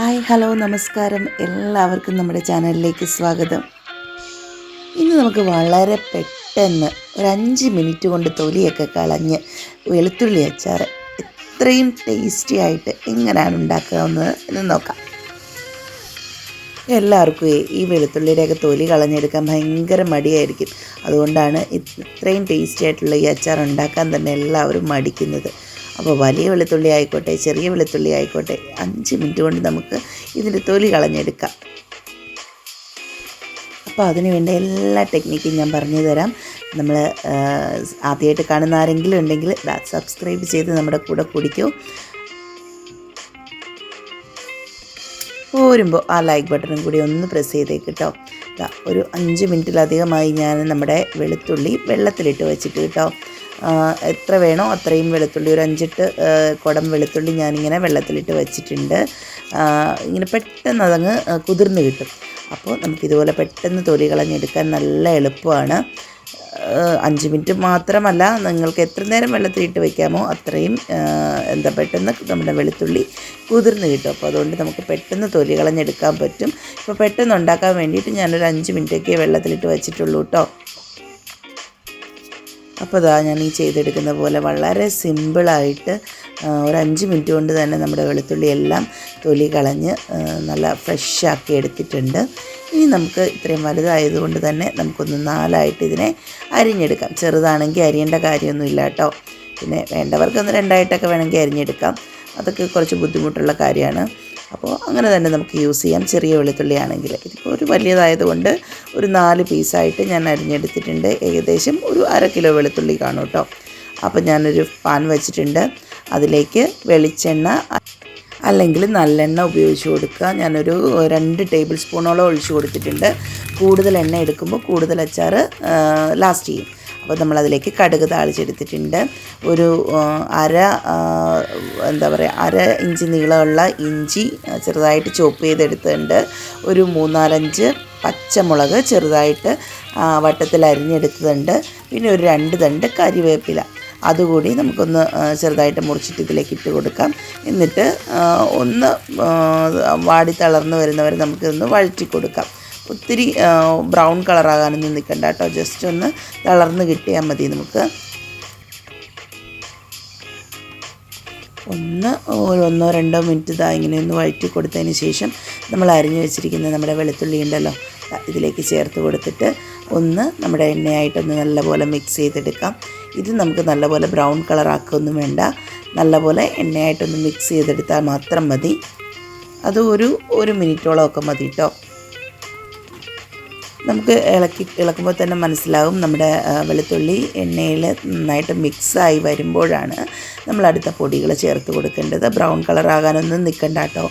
Hi hello നമസ്കാരം. എല്ലാവർക്കും നമ്മുടെ ചാനലിലേക്ക് സ്വാഗതം. ഇന്ന് നമുക്ക് വളരെ പെട്ടെന്ന് ഒരു അഞ്ച് മിനിറ്റ് കൊണ്ട് തൊലിയൊക്കെ കളഞ്ഞ് വെളുത്തുള്ളി അച്ചാർ എത്രയും ടേസ്റ്റി ആയിട്ട് എങ്ങനെയാണ് ഉണ്ടാക്കാവുന്നത് എന്ന് നോക്കാം. എല്ലാവർക്കും ഈ വെളുത്തുള്ളിയുടെയൊക്കെ തൊലി കളഞ്ഞെടുക്കാൻ ഭയങ്കര മടിയായിരിക്കും. അതുകൊണ്ടാണ് ഇത്രയും ടേസ്റ്റി ആയിട്ടുള്ള ഈ അച്ചാർ ഉണ്ടാക്കാൻ തന്നെ എല്ലാവരും മടിക്കുന്നത്. അപ്പോൾ വലിയ വെളുത്തുള്ളി ആയിക്കോട്ടെ ചെറിയ വെളുത്തുള്ളി ആയിക്കോട്ടെ അഞ്ച് മിനിറ്റ് കൊണ്ട് നമുക്ക് ഇതിന്റെ തൊലി കളഞ്ഞെടുക്കാം. അപ്പോൾ അതിന് വേണ്ട എല്ലാ ടെക്നിക്കും ഞാൻ പറഞ്ഞു തരാം. നമ്മൾ ആദ്യമായിട്ട് കാണുന്ന ആരെങ്കിലും ഉണ്ടെങ്കിൽ സബ്സ്ക്രൈബ് ചെയ്ത് നമ്മുടെ കൂടെ കുടിക്കൂ. പോരുമ്പോൾ ആ ലൈക്ക് ബട്ടണും കൂടി ഒന്ന് പ്രസ് ചെയ്തേക്ക് കേട്ടോ ഒരു അഞ്ച് മിനിറ്റിലധികമായി ഞാൻ നമ്മുടെ വെളുത്തുള്ളി വെള്ളത്തിലിട്ട് വെച്ചിട്ട് കേട്ടോ. എത്ര വേണോ അത്രയും വെളുത്തുള്ളി ഒരു അഞ്ചെട്ട് കുടം വെളുത്തുള്ളി ഞാനിങ്ങനെ വെള്ളത്തിലിട്ട് വെച്ചിട്ടുണ്ട്. ഇങ്ങനെ പെട്ടെന്ന് അതങ്ങ് കുതിർന്ന് കിട്ടും. അപ്പോൾ നമുക്കിതുപോലെ പെട്ടെന്ന് തൊലി കളഞ്ഞെടുക്കാൻ നല്ല എളുപ്പമാണ്. അഞ്ച് മിനിറ്റ് മാത്രമല്ല നിങ്ങൾക്ക് എത്ര നേരം വെള്ളത്തിലിട്ട് വയ്ക്കാമോ അത്രയും എന്താ പെട്ടെന്ന് നമ്മുടെ വെളുത്തുള്ളി കുതിർന്ന് കിട്ടും. അപ്പോൾ അതുകൊണ്ട് നമുക്ക് പെട്ടെന്ന് തൊലി കളഞ്ഞെടുക്കാൻ പറ്റും. ഇപ്പോൾ പെട്ടെന്ന് ഉണ്ടാക്കാൻ വേണ്ടിയിട്ട് ഞാനൊരു അഞ്ച് മിനിറ്റൊക്കെ വെള്ളത്തിലിട്ട് വെച്ചിട്ടുള്ളൂ കേട്ടോ അപ്പോൾ ഇതാ ഞാൻ ഈ ചെയ്തെടുക്കുന്ന പോലെ വളരെ സിമ്പിളായിട്ട് ഒരു അഞ്ച് മിനിറ്റ് കൊണ്ട് തന്നെ നമ്മുടെ വെളുത്തുള്ളി എല്ലാം തൊലി കളഞ്ഞ് നല്ല ഫ്രഷ് ആക്കി എടുത്തിട്ടുണ്ട്. ഇനി നമുക്ക് ഇത്രയും വലുതായതുകൊണ്ട് തന്നെ നമുക്കൊന്ന് നാലായിട്ട് ഇതിനെ അരിഞ്ഞെടുക്കാം. ചെറുതാണെങ്കിൽ അരിയേണ്ട കാര്യമൊന്നുമില്ല കേട്ടോ. പിന്നെ വേണ്ടവർക്കൊന്ന് രണ്ടായിട്ടൊക്കെ വേണമെങ്കിൽ അരിഞ്ഞെടുക്കാം. അതൊക്കെ കുറച്ച് ബുദ്ധിമുട്ടുള്ള കാര്യമാണ്. അപ്പോൾ അങ്ങനെ തന്നെ നമുക്ക് യൂസ് ചെയ്യാം. ചെറിയ വെളുത്തുള്ളി ആണെങ്കിൽ ഇതിപ്പോൾ ഒരു വലിയതായതുകൊണ്ട് ഒരു നാല് പീസായിട്ട് ഞാൻ അരിഞ്ഞെടുത്തിട്ടുണ്ട്. ഏകദേശം ഒരു അര കിലോ വെളുത്തുള്ളി കാണും കേട്ടോ. അപ്പോൾ ഞാനൊരു പാൻ വെച്ചിട്ടുണ്ട്. അതിലേക്ക് വെളിച്ചെണ്ണ അല്ലെങ്കിൽ നല്ലെണ്ണ ഉപയോഗിച്ച് കൊടുക്കുക. ഞാനൊരു രണ്ട് ടേബിൾ സ്പൂണോളം ഒഴിച്ച് കൊടുത്തിട്ടുണ്ട്. കൂടുതൽ എണ്ണ എടുക്കുമ്പോൾ കൂടുതൽ അച്ചാർ ലാസ്റ്റ് ചെയ്യും. അപ്പോൾ നമ്മളതിലേക്ക് കടുക് താളിച്ചെടുത്തിട്ടുണ്ട്. ഒരു അര എന്താ പറയുക അര ഇഞ്ച് നീളമുള്ള ഇഞ്ചി ചെറുതായിട്ട് ചോപ്പ് ചെയ്തെടുത്തിട്ടുണ്ട്. ഒരു മൂന്നാലഞ്ച് പച്ചമുളക് ചെറുതായിട്ട് വട്ടത്തിൽ അരിഞ്ഞെടുത്തതുണ്ട് പിന്നെ ഒരു രണ്ട് തണ്ട് കരിവേപ്പില. അതുകൂടി നമുക്കൊന്ന് ചെറുതായിട്ട് മുറിച്ചിട്ട് ഇതിലേക്ക് ഇട്ട് കൊടുക്കാം. എന്നിട്ട് ഒന്ന് വാടി തളർന്ന് വരുന്നവരെ നമുക്കിതൊന്ന് വഴറ്റി കൊടുക്കാം. ഒത്തിരി ബ്രൗൺ കളറാകാനൊന്നും നിൽക്കണ്ട കേട്ടോ. ജസ്റ്റ് ഒന്ന് തളർന്ന് കിട്ടിയാൽ മതി നമുക്ക്. ഒന്ന് ഒന്നോ രണ്ടോ മിനിറ്റ് ഇതാ ഇങ്ങനെ ഒന്ന് വഴറ്റി കൊടുത്തതിന് ശേഷം നമ്മൾ അരിഞ്ഞു വെച്ചിരിക്കുന്ന നമ്മുടെ വെളുത്തുള്ളി ഉണ്ടല്ലോ ഇതിലേക്ക് ചേർത്ത് കൊടുത്തിട്ട് ഒന്ന് നമ്മുടെ എണ്ണയായിട്ടൊന്ന് നല്ലപോലെ മിക്സ് ചെയ്തെടുക്കാം. ഇത് നമുക്ക് നല്ലപോലെ ബ്രൗൺ കളർ ആക്കുകയൊന്നും വേണ്ട. നല്ലപോലെ എണ്ണയായിട്ടൊന്ന് മിക്സ് ചെയ്തെടുത്താൽ മാത്രം മതി. അത് ഒരു ഒരു മിനിറ്റോളം ഒക്കെ മതി കേട്ടോ നമുക്ക് ഇളക്കി ഇളക്കുമ്പോൾ തന്നെ മനസ്സിലാവും നമ്മുടെ വെളുത്തുള്ളി എണ്ണയിൽ നന്നായിട്ട് മിക്സായി വരുമ്പോഴാണ് നമ്മൾ അടുത്ത പൊടികൾ ചേർത്ത് കൊടുക്കേണ്ടത്. ബ്രൗൺ കളർ ആകാനൊന്നും നിൽക്കണ്ട കേട്ടോ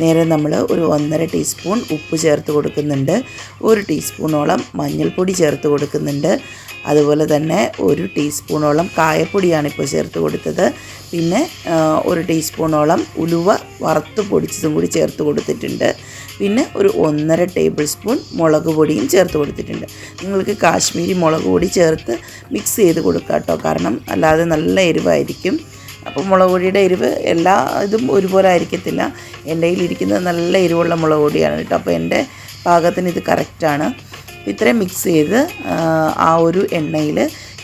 നേരെ നമ്മൾ ഒരു ഒന്നര ടീസ്പൂൺ ഉപ്പ് ചേർത്ത് കൊടുക്കുന്നുണ്ട്. ഒരു ടീസ്പൂണോളം മഞ്ഞൾപ്പൊടി ചേർത്ത് കൊടുക്കുന്നുണ്ട്. അതുപോലെ തന്നെ ഒരു ടീസ്പൂണോളം കായപ്പൊടിയാണ് ഇപ്പോൾ ചേർത്ത് കൊടുത്തത്. പിന്നെ ഒരു ടീസ്പൂണോളം ഉലുവ വറുത്ത് പൊടിച്ചതും കൂടി ചേർത്ത് കൊടുത്തിട്ടുണ്ട്. പിന്നെ ഒരു ഒന്നര ടേബിൾ സ്പൂൺ മുളക് പൊടിയും ചേർത്ത് കൊടുത്തിട്ടുണ്ട്. നിങ്ങൾക്ക് കാശ്മീരി മുളക് പൊടി ചേർത്ത് മിക്സ് ചെയ്ത് കൊടുക്കാം കേട്ടോ. കാരണം അല്ലാതെ നല്ല എരിവായിരിക്കും. അപ്പോൾ മുളക് പൊടിയുടെ എരിവ് എല്ലാ ഇതും ഒരുപോലെ ആയിരിക്കത്തില്ല. എന്റെ കയ്യിലിരിക്കുന്നത് നല്ല എരിവുള്ള മുളക് പൊടിയാണ് കേട്ടോ. അപ്പോൾ എന്റെ പാകത്തിന് ഇത് കറക്റ്റാണ് ഇത്രയും മിക്സ് ചെയ്ത് ആ ഒരു എണ്ണയിൽ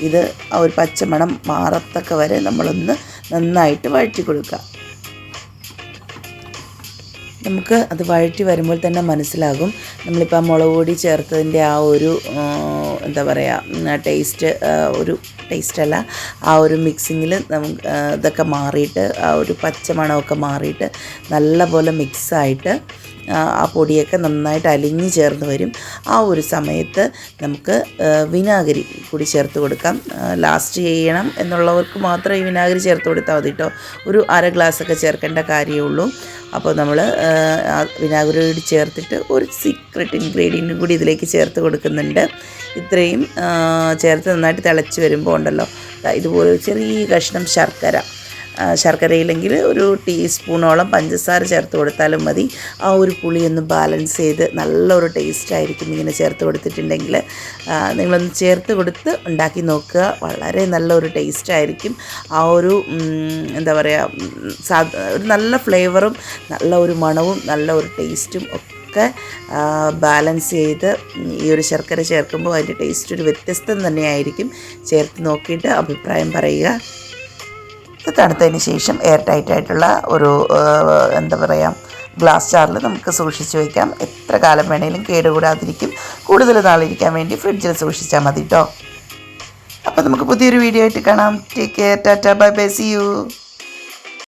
ഇത് ആ ഒരു പച്ചമണം മാറത്തക്ക വരെ നമ്മളൊന്ന് നന്നായിട്ട് വഴറ്റി കൊടുക്കുക. നമുക്ക് അത് വഴറ്റി വരുമ്പോൾ തന്നെ മനസ്സിലാകും. നമ്മളിപ്പോൾ ആ മുളക് പൊടി ചേർത്തതിന്റെ ആ ഒരു എന്താ പറയുക ടേസ്റ്റ് ഒരു ടേസ്റ്റല്ല ആ ഒരു മിക്സിങ്ങിൽ നമുക്ക് ഇതൊക്കെ മാറിയിട്ട് ആ ഒരു പച്ചമണമൊക്കെ മാറിയിട്ട് നല്ലപോലെ മിക്സായിട്ട് ആ പൊടിയൊക്കെ നന്നായിട്ട് അലിഞ്ഞ് ചേർന്ന് വരും. ആ ഒരു സമയത്ത് നമുക്ക് വിനാഗിരി കൂടി ചേർത്ത് കൊടുക്കാം. ലാസ്റ്റ് ചെയ്യണം എന്നുള്ളവർക്ക് മാത്രം ഈ വിനാഗിരി ചേർത്ത് കൊടുത്താൽ മതി കേട്ടോ ഒരു അര ഗ്ലാസ്സൊക്കെ ചേർക്കേണ്ട കാര്യമേ ഉള്ളൂ. അപ്പോൾ നമ്മൾ വിനാഗിരി കൂടി ചേർത്തിട്ട് ഒരു സീക്രട്ട് ഇൻഗ്രീഡിയന്റും കൂടി ഇതിലേക്ക് ചേർത്ത് കൊടുക്കുന്നുണ്ട്. ഇത്രയും ചേർത്ത് നന്നായിട്ട് തിളച്ച് വരുമ്പോൾ ഉണ്ടല്ലോ. ഇതുപോലെ ചെറിയ കഷ്ണം ശർക്കര ശർക്കരയില്ലെങ്കിൽ ഒരു ടീസ്പൂണോളം പഞ്ചസാര ചേർത്ത് കൊടുത്താലും മതി. ആ ഒരു പുളി ഒന്ന് ബാലൻസ് ചെയ്ത് നല്ലൊരു ടേസ്റ്റ് ആയിരിക്കും ഇങ്ങനെ ചേർത്ത് കൊടുത്തിട്ടുണ്ടെങ്കിൽ. നിങ്ങളൊന്ന് ചേർത്ത് കൊടുത്ത് ഉണ്ടാക്കി നോക്കുക. വളരെ നല്ലൊരു ടേസ്റ്റ് ആയിരിക്കും. ആ ഒരു എന്താ പറയുക സാ ഒരു നല്ല ഫ്ലേവറും നല്ല ഒരു മണവും നല്ല ഒരു ടേസ്റ്റും ഒക്കെ ബാലൻസ് ചെയ്ത് ഈ ഒരു ശർക്കര ചേർക്കുമ്പോൾ അതിന്റെ ടേസ്റ്റ് ഒരു വ്യത്യസ്തം തന്നെയായിരിക്കും. ചേർത്ത് നോക്കിയിട്ട് അഭിപ്രായം പറയുക. ഇത് തണുത്തതിന് ശേഷം എയർ ടൈറ്റ് ആയിട്ടുള്ള ഒരു എന്താ പറയുക ഗ്ലാസ് ജാറിൽ നമുക്ക് സൂക്ഷിച്ച് വയ്ക്കാം എത്ര കാലം വേണേലും കേടുകൂടാതിരിക്കും. കൂടുതൽ നാളിരിക്കാൻ വേണ്ടി ഫ്രിഡ്ജിൽ സൂക്ഷിച്ചാൽ മതി കേട്ടോ അപ്പോൾ നമുക്ക് പുതിയൊരു വീഡിയോ ആയിട്ട് കാണാം. Take care tata bye bye see you